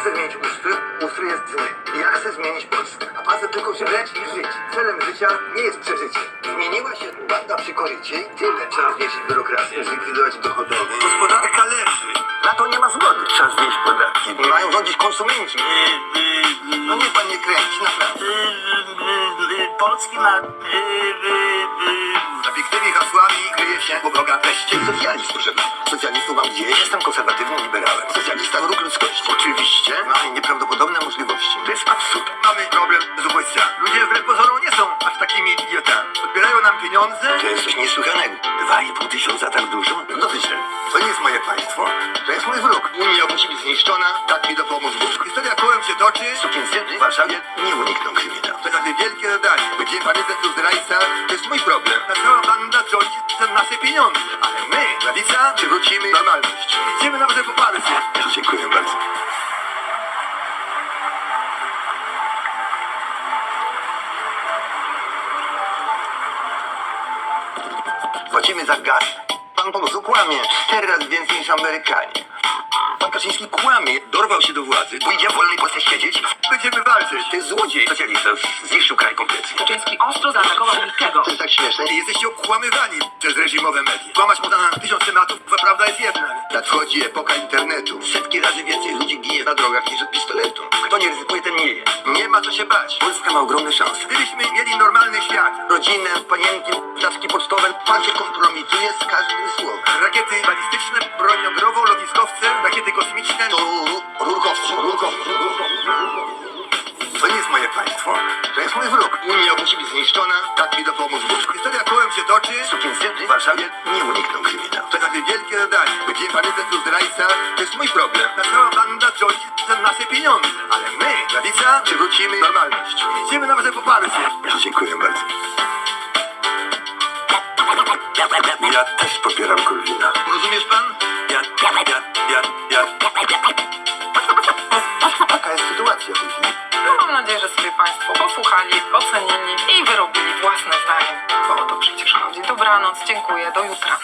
Chcę zmienić ustrój, ustrój jest zły. Ja chcę zmienić Polskę. A pan chce tylko żreć i żyć. Celem życia nie jest przeżycie. Zmieniła się banda przy korycie i tyle. Trzeba zmniejszyć biurokrację, zlikwidować dochodowo. Gospodarka leży. Na to nie ma zgody. Trzeba znieść podatki. Mają rządzić konsumenci. No nie pan nie kręci, naprawdę. Polski ma... Za pięknymi hasłami ludzkości. Oczywiście. Mamy nieprawdopodobne możliwości. To jest absurd. Mamy problem z ubóstwa. Ludzie wbrew pozorom nie są aż takimi idiotami. Odbierają nam pieniądze. To jest coś niesłychanego. Dwa i pół tysiąca tak dużo? No dosyć. To nie jest moje państwo. To jest mój wróg. Unia musi być zniszczona. Tak mi dopomóż Bóg. Historia kołem się toczy. Sukinsyny w Warszawie nie unikną kryminału. To takie wielkie zadanie. Będziemy pamiętać o zdrajcach. To jest mój problem. Płacimy za gaz. Pan po prostu kłamie. Cztery razy więcej niż Amerykanie. Pan Kaczyński kłamie. Dorwał się do władzy. Pójdzie w wolnej Polsce siedzieć. Będziemy walczyć. To jest złodziej. Socjalista zniszczył kraj kompletnie. Kaczyński ostro zaatakował Mikkego. To jest tak śmieszne. Jesteście okłamywani przez reżimowe media. Kłamać można na tysiąc tematów, prawda jest jedna. Nadchodzi epoka internetu. Setki razy więcej ludzi ginie na drogach niż od pistoletu. Kto nie ryzykuje, ten nie je. Nie ma co się bać. Polska ma ogromne szanse. Gdybyśmy mieli normalny świat. Rodzinę, panienki, znaczki pocztowe. Pan się kompromituje z każdym słowem. Rakiety balistyczne, broń jądrową, lotniskowce, rakiety kosmiczne. To rurkowcy, rurkowcy. To nie jest moje państwo. To jest mój wróg. Unia musi być zniszczona. Tak mi dopomóż Bóg. Historia kołem się toczy. W Warszawie nie unikną kryminału. To takie wielkie zadanie. Będziemy pamiętać o zdrajcach. To jest mój problem. Ta cała banda rządzi za nasze pieniądze. Ale my, prawica, przywrócimy normalność. Idziemy na wasze poparcie. Dziękuję bardzo. Ja też popieram Korwina. Rozumiesz pan? Ja, ja, ja, ja. Taka jest sytuacja w tej chwili. No mam nadzieję, że sobie Państwo posłuchali, ocenili i wyrobili własne zdanie. Dobranoc, dziękuję, do jutra.